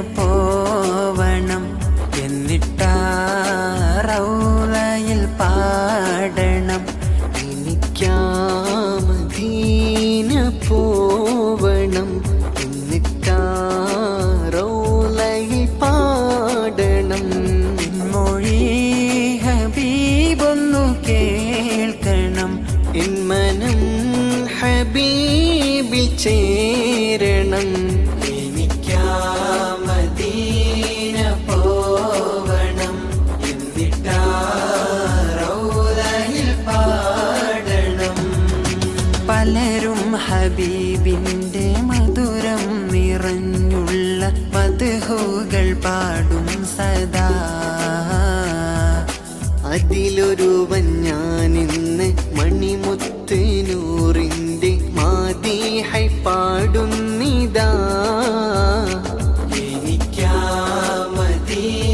പോവണം. എന്നിട്ടാറൗലയിൽ പാടണം. എനിക്കാമധീന പോവണം. എന്നിട്ടാറൗലയിൽ പാടണം. മൊഴി ഹബീബൊന്നു കേൾക്കണം. എൻ മനം ഹബീബിൽ ചേരണം. പലരും ഹബീബിന്റെ മധുരം നിറഞ്ഞുള്ള മധുഹുകൾ പാടും സദാ. അതിലൊരുവൻ ഞാനിന്ന് മണിമുത്ത് നൂറിന്റെ മാതീഹൈ പാടുന്നിതാ എനിക്കാ മദീന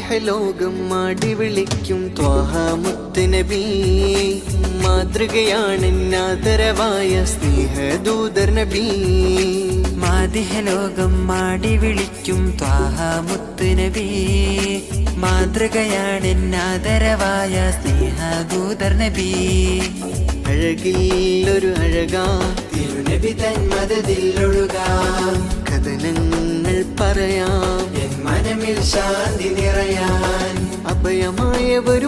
മാധ്യലോകം മാടി വിളിക്കും ത്വാഹാമുത്തനബി മാതൃകയാണ് ആദരവായ സ്നേഹദൂതർ നബി മാതിഹലോകം മാടി വിളിക്കും ത്വാഹാമുത്തനബി മാതൃകയാണ് ആദരവായ സ്നേഹദൂതർ നബി അഴകില്ലൊരു ഒരു അഴകാ തിരുനബി തൻ മതതിലൊഴുകാം കഥനങ്ങൾ പറയാം മനമിൽ ശാന്തി നിറയാൻ. അഭയമായ ഒരു